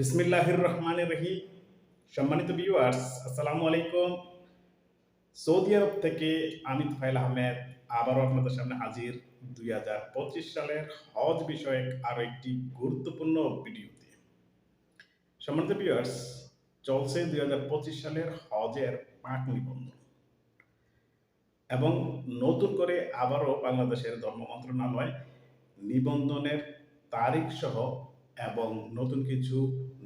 বিসমিল্লাহির রহমানির রহিম সম্মানিত ভিউয়ার্স আসসালামু আলাইকুম সৌদি আরব থেকে আমি তুফাইল আহমেদ আবারও আপনাদের সামনে হাজির দুই হাজার পঁচিশ সালের হজ বিষয়ক আরও একটি গুরুত্বপূর্ণ ভিডিওতে। সম্মানিত ভিউয়ার্স চলছে দুই হাজার পঁচিশ সালের হজের পাক নিবন্ধন। এবং নতুন করে আবারও বাংলাদেশের ধর্ম মন্ত্রণালয় নিবন্ধনের তারিখ সহ এবং নতুন কিছু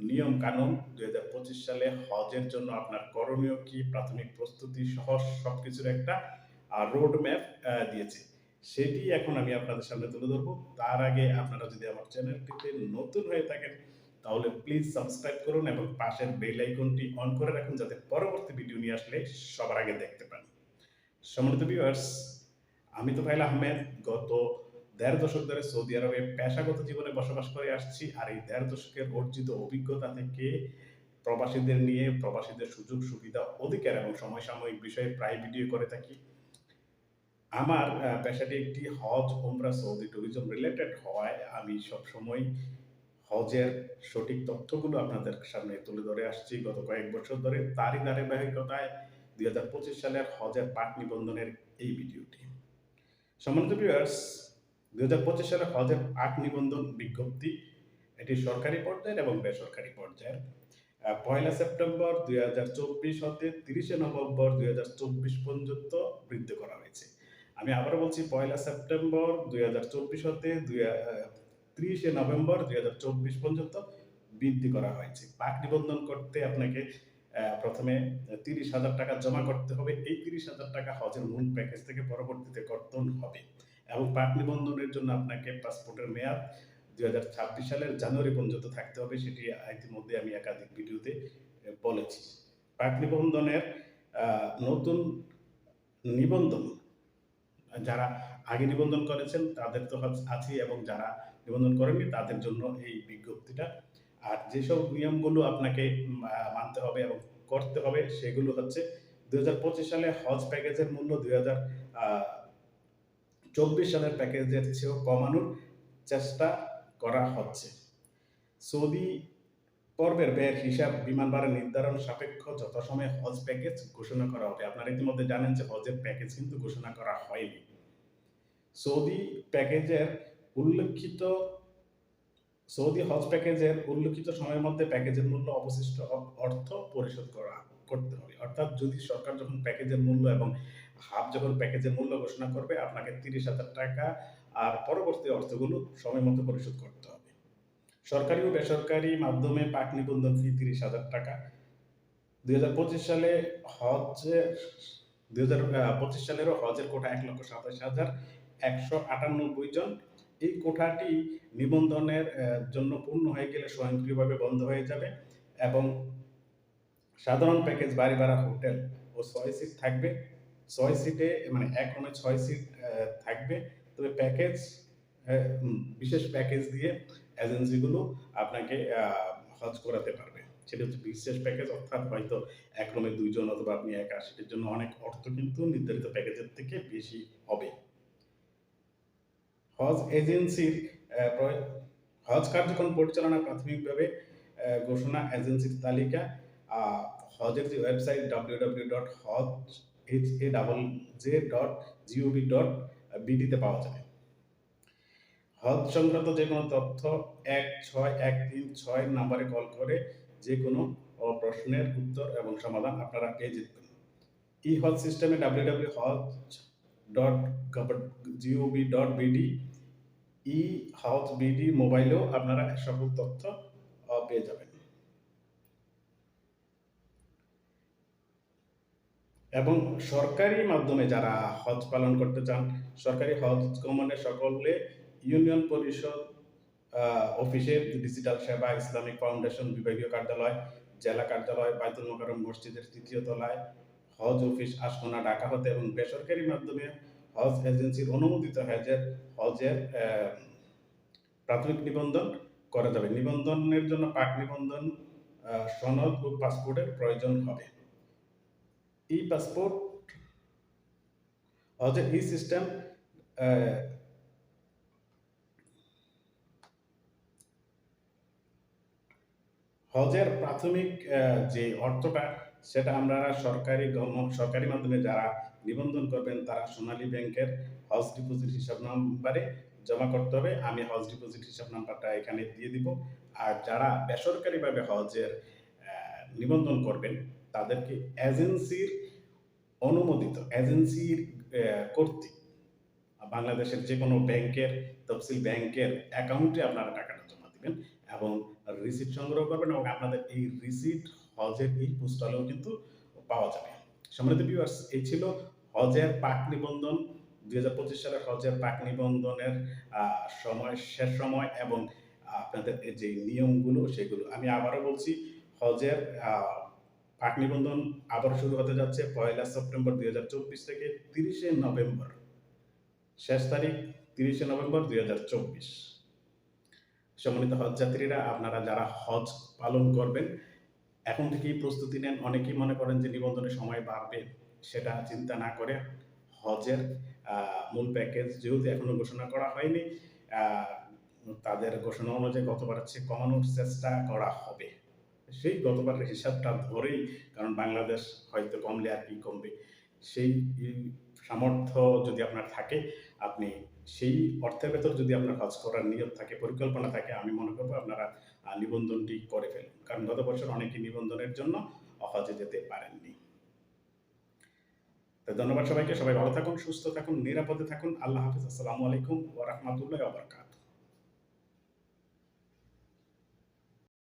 নিয়ম কানুন দুই হাজার পঁচিশ সালে হজের জন্য আপনার করণীয় কি, প্রাথমিক প্রস্তুতি সহ সবকিছুর একটা রোড ম্যাপ দিয়েছে। সেটি এখন আমি আপনাদের সামনে তুলে ধরবো। তার আগে আপনারা যদি আমার চ্যানেলটিতে নতুন হয়ে থাকেন, তাহলে প্লিজ সাবস্ক্রাইব করুন এবং পাশের বেল আইকনটি অন করে রাখুন যাতে পরবর্তী ভিডিও নিয়ে আসলে সবার আগে দেখতে পান। সম্মানিত ভিউয়ার্স আমি তো ভাইল আহমেদ, গত দেড় দশক ধরে সৌদি আরবে পেশাগত জীবনে বসবাস করে আসছি, আর এই দেড় দশকের অর্জিত অভিজ্ঞতা থেকে প্রবাসীদের নিয়ে প্রবাসীদের সুযোগ, সুবিধা, অধিকার এবং সমসাময়িক বিষয়ে প্রায় ভিডিও করে থাকি। আমার পেশাটি একটি হজ ওমরা সৌদি ট্যুরিজম রিলেটেড হওয়ায় আমি সবসময় হজের সঠিক তথ্যগুলো আপনাদের সামনে তুলে ধরে আসছি। গত কয়েক বছর ধরে তারই ধারাবাহিকতায় দুই হাজার পঁচিশ সালের হজের পাঠ নিবন্ধনের এই ভিডিওটি। সম্মানিত ভিউয়ার্স দুই হাজার পঁচিশ সালে হজের পাঠ নিবন্ধন বিজ্ঞপ্তি, এটি সরকারি পর্যায়ের এবং বেসরকারি পর্যায়ের। পয়লা সেপ্টেম্বর দুই হাজার চব্বিশ হতে তিরিশে নভেম্বর দুই হাজার চব্বিশ পর্যন্ত বৃদ্ধি করা হয়েছে। আমি আবারও বলছি, পয়লা সেপ্টেম্বর দুই হাজার চব্বিশ হতে দুই ত্রিশে নভেম্বর দুই হাজার চব্বিশ পর্যন্ত বৃদ্ধি করা হয়েছে। পাক নিবন্ধন করতে আপনাকে প্রথমে তিরিশ হাজার টাকা জমা করতে হবে। এই তিরিশ হাজার টাকা হজের মূল প্যাকেজ থেকে পরবর্তীতে কর্তন হবে। এবং পাক নিবন্ধনের জন্য আপনাকে পাসপোর্টের মেয়াদ দুই হাজার ছাব্বিশ সালের জানুয়ারি পর্যন্ত থাকতে হবে, সেটি ইতিমধ্যে আমি একাধিক ভিডিওতে বলেছি। পাক নিবন্ধনের নতুন নিবন্ধন, যারা আগে নিবন্ধন করেছেন তাদের তো আছে এবং যারা নিবন্ধন করেননি তাদের জন্য এই বিজ্ঞপ্তিটা। আর যেসব নিয়মগুলো আপনাকে মানতে হবে এবং করতে হবে সেগুলো হচ্ছে দুই হাজার পঁচিশ সালে হজ প্যাকেজের মূল্য দুই হাজার চব্বিশ সালের প্যাকেজের চেয়েও কমানোর চেষ্টা করা হচ্ছে। সৌদি পর্বের ব্যয়ের হিসাব বিমান ভাড়া নির্ধারণ সাপেক্ষ যথাসময়ে হজ প্যাকেজ ঘোষণা করা হবে। আপনারা ইতিমধ্যে জানেন যে হজের প্যাকেজ কিন্তু ঘোষণা করা হয়নি। সৌদি প্যাকেজের উল্লেখিত, সৌদি হজ প্যাকেজের উল্লেখিত সময়ের মধ্যে প্যাকেজের মূল্য অবশিষ্ট অর্থ পরিশোধ করা, করতে হবে। অর্থাৎ যদি সরকার যখন প্যাকেজের মূল্য এবং হাফ যখন প্যাকেজের মূল্য ঘোষণা করবে, আপনাকে তিরিশ হাজার টাকা আর পরবর্তী অর্থগুলো সময় মতো পরিশোধ করতে হবে। সরকারি ও বেসরকারি মাধ্যমে পাক নিবন্ধন ফি তিরিশ হাজার টাকা। দুই হাজার পঁচিশ সালে হজের দুই হাজার পঁচিশ সালেরও হজের কোটা এক লক্ষ সাতাশ হাজার একশো আটানব্বই জন। এই কোঠাটি নিবন্ধনের জন্য পূর্ণ হয়ে গেলে স্বয়ংক্রিয়ভাবে বন্ধ হয়ে যাবে এবং সাধারণ প্যাকেজ বাড়ি ভাড়া হোটেল ও ছয় থাকবে। ছয় সিটে মানে এক রুমে ছয় সিট থাকবে। তবে প্যাকেজ বিশেষ প্যাকেজ দিয়ে এজেন্সিগুলো আপনাকে হজ করাতে পারবে। সেটা হচ্ছে বিশেষ প্যাকেজ অর্থাৎ হয়তো এক রুমে দুইজন অথবা আপনি একা, সেটার জন্য অনেক অর্থ কিন্তু নির্ধারিত প্যাকেজের থেকে বেশি হবে। হজ এজেন্সির হজ কার্যক্রম পরিচালনা প্রাথমিকভাবে ঘোষণা এজেন্সির তালিকা। হজের যে website W W dot hajj H A double J dot G O V dot বিডিতে পাওয়া যাবে। হজ সংক্রান্ত যে কোনো তথ্য এক, ছয়, এক, তিন, ছয় নাম্বারে কল করে যে কোনো প্রশ্নের উত্তর এবং সমাধান আপনারা পেয়ে যেতেন। ই হজ সিস্টেমে W W hajj dot G O V dot BD E house BD মোবাইলেও আপনারা সকল তথ্য পেয়ে যাবেন। এবং সরকারি মাধ্যমে যারা হজ পালন করতে চান, সরকারি হজ কমনে সকলে ইউনিয়ন পরিষদ অফিসের ডিজিটাল সেবা, ইসলামিক ফাউন্ডেশন, বিভাগীয় কার্যালয়, জেলা কার্যালয়, বাইতুল মোকাররম মসজিদের তৃতীয় তলায় হজ অফিস আশকোনা ঢাকা হতে এবং বেসরকারি মাধ্যমে হজ এজেন্সির অনুমোদিত হজের হজের প্রাথমিক নিবন্ধন করা যাবে। নিবন্ধনের জন্য পাক নিবন্ধন সনদ ও পাসপোর্টের প্রয়োজন হবে। ই পাসপোর্ট হজের ই সিস্টেম হজের প্রাথমিক যে অর্থটা সেটা আমরা সরকারি সরকারি মাধ্যমে যারা নিবন্ধন করবেন তারা সোনালী ব্যাংকের হজ ডিপোজিট হিসাব নাম্বারে জমা করতে হবে। আমি হজ ডিপোজিট হিসাব নাম্বারটা এখানে দিয়ে দিব। আর যারা বেসরকারিভাবে হজের আহ, নিবন্ধন করবেন তাদেরকে এজেন্সির অনুমোদিত, এজেন্সির কর্তৃক, বাংলাদেশের যে কোনো ব্যাংকের, তফসিল ব্যাংকের অ্যাকাউন্টে আপনারা টাকাটা জমা দিবেন এবং রিসিট সংগ্রহ করবেন এবং আপনাদের এই রিসিট হজের এই পোস্টালেও কিন্তু পাওয়া যাবে। সম্মানিত ভিউয়ার্স এই ছিল হজের পাক নিবন্ধন, দুই হাজার পঁচিশ সালের হজের পাক নিবন্ধনের সময়, শেষ সময় এবং আপনাদের যে নিয়মগুলো, সেগুলো আমি আবারও বলছি, হজের আহ, পাক নিবন্ধন আবার শুরু হতে যাচ্ছে পয়লা সেপ্টেম্বর দুই হাজার চব্বিশ থেকে তিরিশে নভেম্বর। শেষ তারিখ তিরিশে নভেম্বর দুই হাজার চব্বিশ। সম্মানিত হজযাত্রীরা আপনারা যারা হজ পালন করবেন এখন থেকেই প্রস্তুতি নেন। অনেকেই মনে করেন যে নিবন্ধনের সময় বাড়বে সেটা চিন্তা না করে হজের মূল প্যাকেজ যেহেতু এখনও ঘোষণা করা হয়নি তাদের ঘোষণা অনুযায়ী গতবার হচ্ছে কমানোর চেষ্টা করা হবে। সেই গতবারের হিসাবটা ধরেই, কারণ বাংলাদেশ হয়তো কমলে আর কি কমবে। সেই সামর্থ্য যদি আপনার থাকে, আপনি সেই অর্থের ভেতর যদি আপনার হজ করার নিয়ত থাকে, পরিকল্পনা থাকে, আমি মনে করব আপনারা নিবন্ধনটি করে ফেলুন। কারণ গত বছর অনেকে নিবন্ধনের জন্য হজে যেতে পারেননি। ধন্যবাদ সবাইকে। সবাই ভালো থাকুন, সুস্থ থাকুন, নিরাপদে থাকুন। আল্লাহ হাফিজ। আসসালামু আলাইকুম ওয়া রাহমাতুল্লাহি ওয়া বারাকাতুহু।